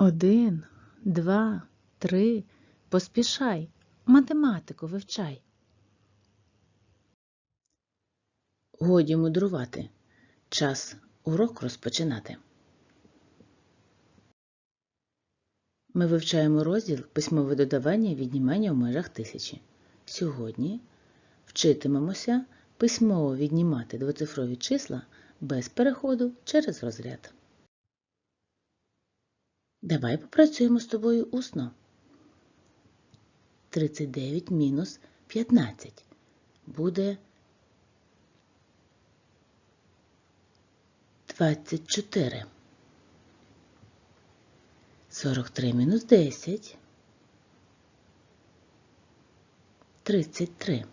Один, два, три. Поспішай, математику вивчай. Годі мудрувати. Час урок розпочинати. Ми вивчаємо розділ письмове додавання і віднімання в межах тисячі. Сьогодні вчитимемося письмово віднімати двоцифрові числа без переходу через розряд. Давай попрацюємо з тобою усно. 39 мінус 15 буде 24. 43 мінус 10 33.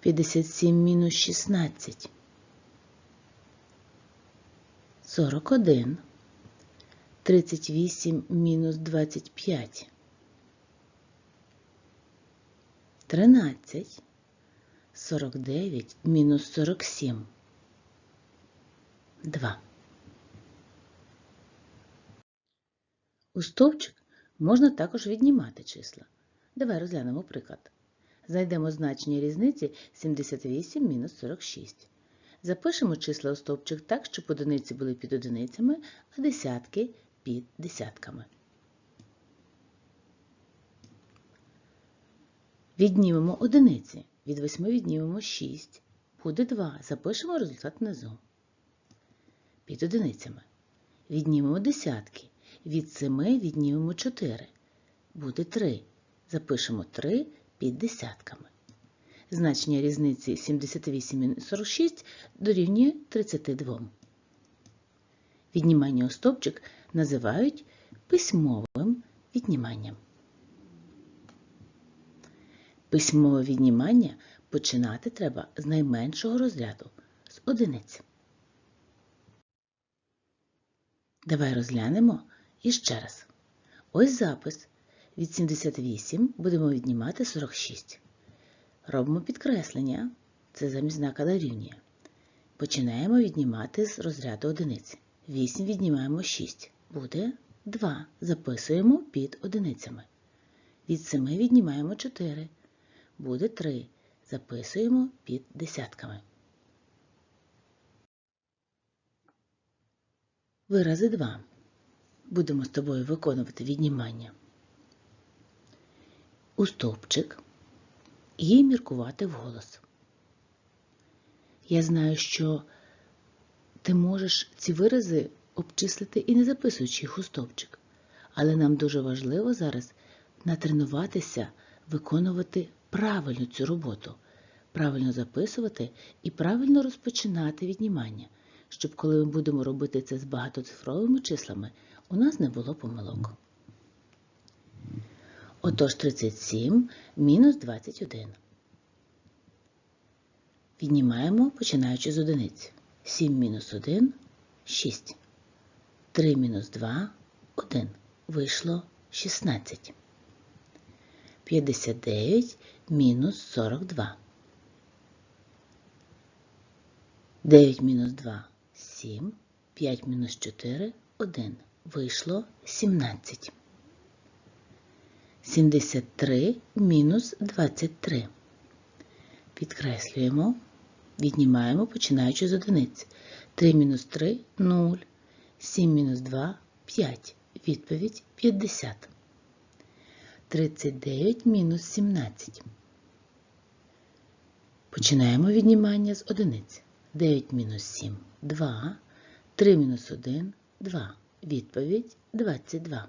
57 мінус 16 41. 38 мінус 25 13 49 мінус 47 2 У стовпчик можна також віднімати числа. Давай розглянемо приклад. Знайдемо значення різниці 78 мінус 46. Запишемо числа у стовпчик так, щоб одиниці були під одиницями, а десятки під десятками. Віднімемо одиниці. Від 8 віднімемо 6. Буде 2. Запишемо результат внизу. Під одиницями. Віднімемо десятки. Від 7 віднімемо 4. Буде 3. Запишемо 3 під десятками. Значення різниці 78 мінус 46 дорівнює 32. Віднімання у стовпчик називають письмовим відніманням. Письмове віднімання починати треба з найменшого розряду з одиниць. Давай розглянемо іще раз. Ось запис. Від 78 будемо віднімати 46. Робимо підкреслення. Це замість знака дорівнює. Починаємо віднімати з розряду одиниць. 8 віднімаємо 6. Буде 2. Записуємо під одиницями. Від 7 віднімаємо 4. Буде 3. Записуємо під десятками. Вирази 2. Будемо з тобою виконувати віднімання. У стовпчик і міркувати вголос. Я знаю, що ти можеш ці вирази обчислити і не записуючи їх у стовпчик. Але нам дуже важливо зараз натренуватися виконувати правильно цю роботу, правильно записувати і правильно розпочинати віднімання, щоб коли ми будемо робити це з багатоцифровими числами, у нас не було помилок. Отож 37 мінус 21. Віднімаємо, починаючи з одиниць. 7 мінус 1 6. 3 мінус 2 1. Вийшло 16. 59 мінус 42. 9 мінус 2 7. 5 мінус 4 1. Вийшло 17. 73 мінус 23. Підкреслюємо, віднімаємо, починаючи з одиниць. 3 мінус 3 – 0. 7 мінус 2 – 5. Відповідь 50. 39 мінус 17. Починаємо віднімання з одиниць. 9 мінус 7 – 2. 3 мінус 1 – 2. Відповідь 22.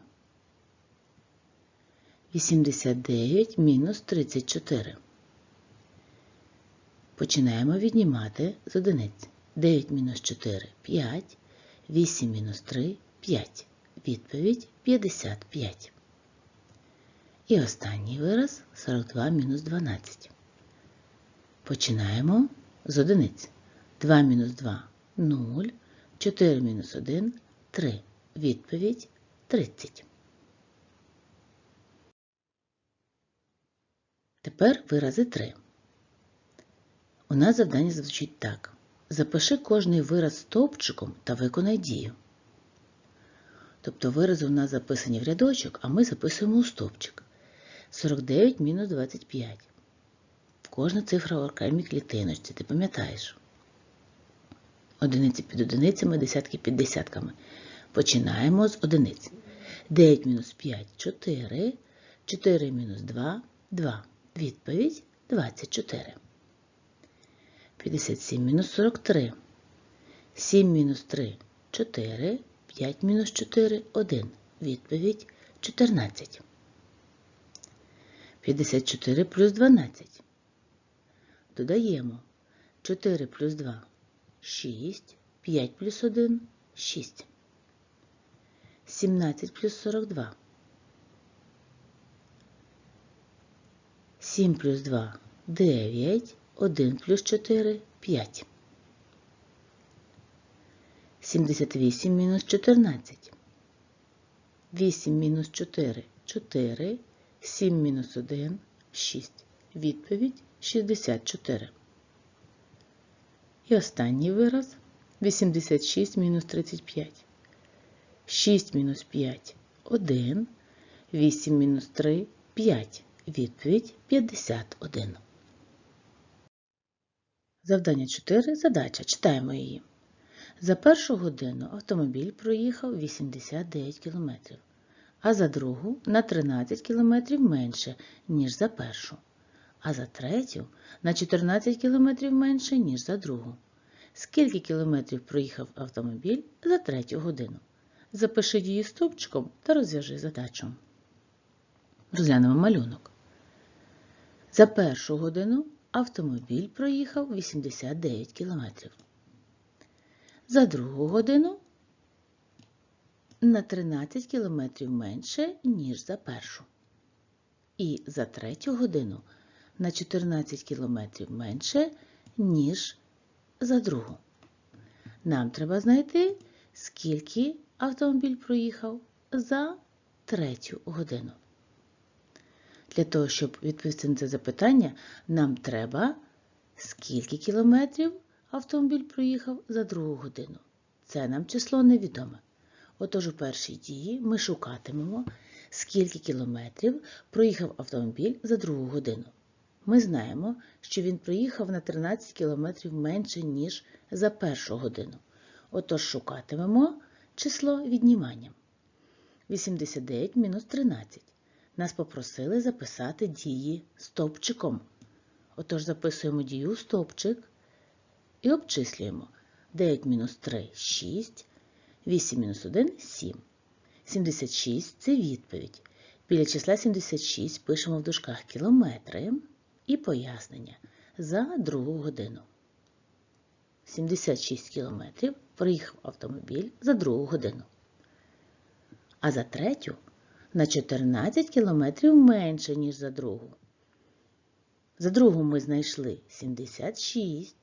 89 мінус 34. Починаємо віднімати з одиниць. 9 мінус 4 – 5. 8 мінус 3 – 5. Відповідь 55. І останній вираз 42 мінус 12. Починаємо з одиниць. 2 мінус 2 – 0. 4 мінус 1 – 3. Відповідь 30. Тепер вирази 3. У нас завдання звучить так. Запиши кожний вираз стовпчиком та виконай дію. Тобто вирази у нас записані в рядочок, а ми записуємо у стовпчик. 49 мінус 25. Кожна цифра в окремій клітиночці, ти пам'ятаєш? Одиниці під одиницями, десятки під десятками. Починаємо з одиниць. 9 мінус 5 – 4. 4 мінус 2 – 2. Відповідь 24. 57 мінус 43. 7 мінус 3 – 4. 5 мінус 4 – 1. Відповідь 14. 54 плюс 12. Додаємо 4 плюс 2 – 6. 5 плюс 1 – 6. 17 плюс 42. 7 плюс 2 – 9. 1 плюс 4 – 5. 78 мінус 14. 8 мінус 4 – 4. 7 мінус 1 – 6. Відповідь 64. І останній вираз 86 мінус 35. 6 мінус 5 – 1. 8 мінус 3 – 5. Відповідь 51. Завдання 4. Задача. Читаємо її. За першу годину автомобіль проїхав 89 км, а за другу на 13 км менше, ніж за першу, а за третю на 14 км менше, ніж за другу. Скільки кілометрів проїхав автомобіль за третю годину? Запиши її стовпчиком та розв'яжи задачу. Розглянемо малюнок. За першу годину автомобіль проїхав 89 км. За другу годину на 13 км менше, ніж за першу. І за третю годину на 14 км менше, ніж за другу. Нам треба знайти, скільки автомобіль проїхав за третю годину. Для того, щоб відповісти на це запитання, нам треба скільки кілометрів автомобіль проїхав за другу годину. Це нам число невідоме. Отож, у першій дії ми шукатимемо, скільки кілометрів проїхав автомобіль за другу годину. Ми знаємо, що він проїхав на 13 кілометрів менше, ніж за першу годину. Отож, шукатимемо число відніманням. 89 мінус 13. Нас попросили записати дії стовпчиком. Отож, записуємо дію стовпчик і обчислюємо 9 мінус 3 – 6, 8 мінус 1 – 7. 76 – це відповідь. Біля числа 76 пишемо в дужках кілометри і пояснення за другу годину. 76 кілометрів проїхав автомобіль за другу годину. А за третю на 14 кілометрів менше, ніж за другу. За другу ми знайшли 76,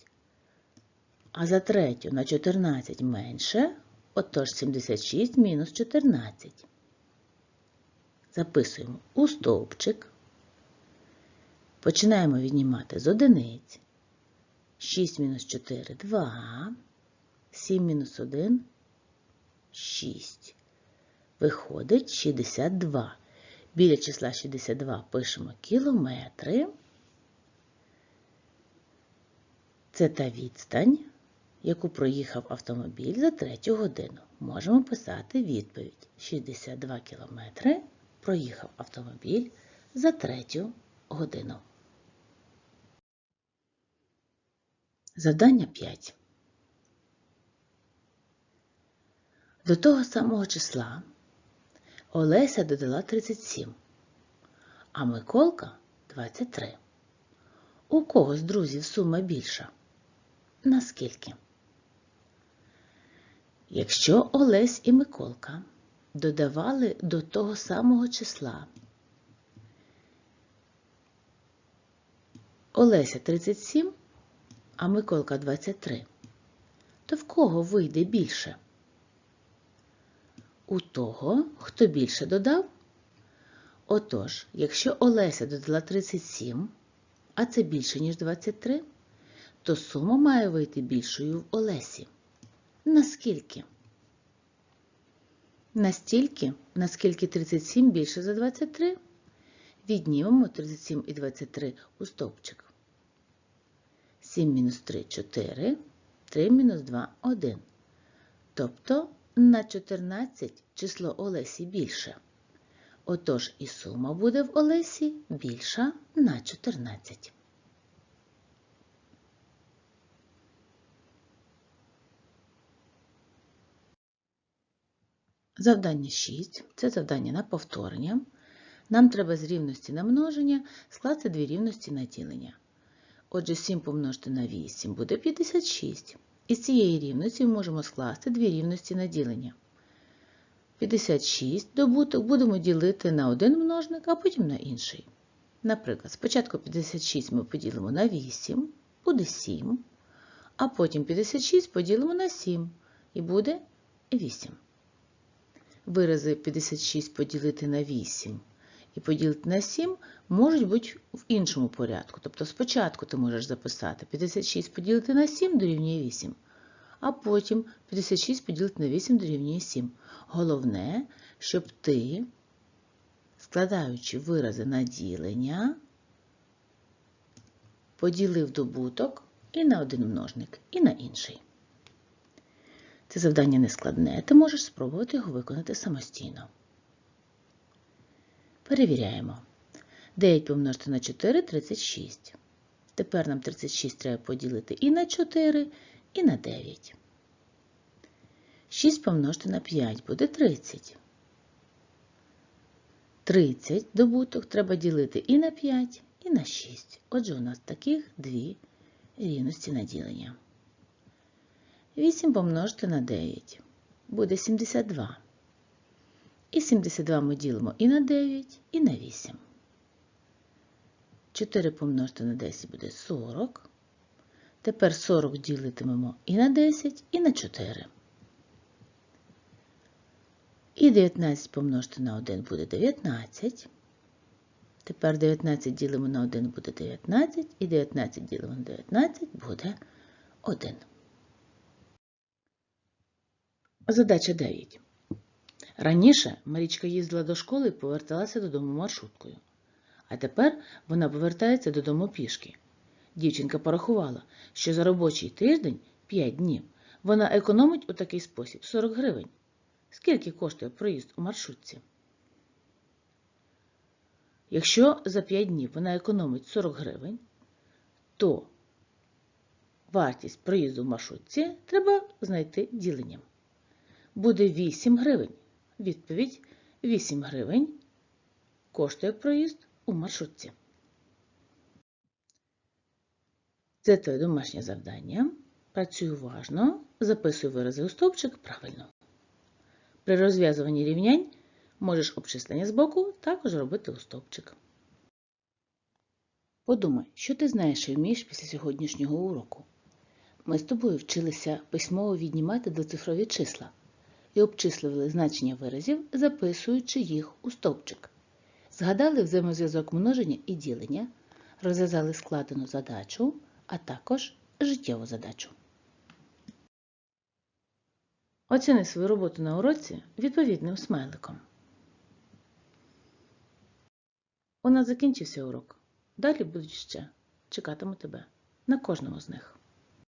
а за третю на 14 менше, отож 76 мінус 14. Записуємо у стовпчик. Починаємо віднімати з одиниць. 6 мінус 4 – 2, 7 мінус 1 – 6. Виходить 62. Біля числа 62 пишемо кілометри. Це та відстань, яку проїхав автомобіль за третю годину. Можемо писати відповідь. 62 кілометри проїхав автомобіль за третю годину. Завдання 5. До того самого числа Олеся додала 37, а Миколка 23. У кого з друзів сума більша? Наскільки? Якщо Олесь і Миколка додавали до того самого числа Олеся 37, а Миколка 23, то в кого вийде більше? У того, хто більше додав? Отож, якщо Олеся додала 37, а це більше, ніж 23, то сума має вийти більшою в Олесі. Наскільки? Настільки, наскільки 37 більше за 23. Віднімемо 37 і 23 у стовпчик. 7 мінус 3 – 4, 3 мінус 2 – 1. Тобто на 14 число Олесі більше. Отож і сума буде в Олесі більша на 14. Завдання 6 це завдання на повторення. Нам треба з рівності на множення скласти дві рівності на ділення. Отже, 7 помножити на 8 буде 56. Із цієї рівності можемо скласти дві рівності на ділення. 56 добуток будемо ділити на один множник, а потім на інший. Наприклад, спочатку 56 ми поділимо на 8, буде 7, а потім 56 поділимо на 7 і буде 8. Вирази 56 поділити на 8 і поділити на 7 можуть бути в іншому порядку. Тобто спочатку ти можеш записати 56 поділити на 7 дорівнює 8, а потім 56 поділити на 8 дорівнює 7. Головне, щоб ти, складаючи вирази на ділення, поділив добуток і на один множник, і на інший. Це завдання не складне, ти можеш спробувати його виконати самостійно. Перевіряємо. 9 помножити на 4 – 36. Тепер нам 36 треба поділити і на 4, і на 9. 6 помножити на 5 буде 30. 30 добуток треба ділити і на 5, і на 6. Отже, у нас таких дві рівності на ділення. 8 помножити на 9 буде 72. І 72 ми ділимо і на 9, і на 8. 4 помножити на 10 буде 40. Тепер 40 ділитимемо і на 10, і на 4. І 19 помножити на 1 буде 19. Тепер 19 ділимо на 1 буде 19, і 19 ділимо на 19 буде 1. Задача 9. Раніше Марічка їздила до школи і поверталася додому маршруткою. А тепер вона повертається додому пішки. Дівчинка порахувала, що за робочий тиждень 5 днів вона економить у такий спосіб 40 гривень. Скільки коштує проїзд у маршрутці? Якщо за 5 днів вона економить 40 гривень, то вартість проїзду в маршрутці треба знайти діленням. Буде 8 гривень. Відповідь 8 гривень коштує проїзд у маршрутці. Це твоє домашнє завдання. Працюй уважно, записуй вирази у стовпчик правильно. При розв'язуванні рівнянь можеш обчислення з боку також робити у стовпчик. Подумай, що ти знаєш і вмієш після сьогоднішнього уроку. Ми з тобою вчилися письмово віднімати двоцифрові числа і обчислювали значення виразів, записуючи їх у стовпчик. Згадали взаємозв'язок множення і ділення, розв'язали складену задачу, а також життєву задачу. Оціни свою роботу на уроці відповідним смайликом. У нас закінчився урок. Далі будуть ще. Чекатиму тебе на кожному з них.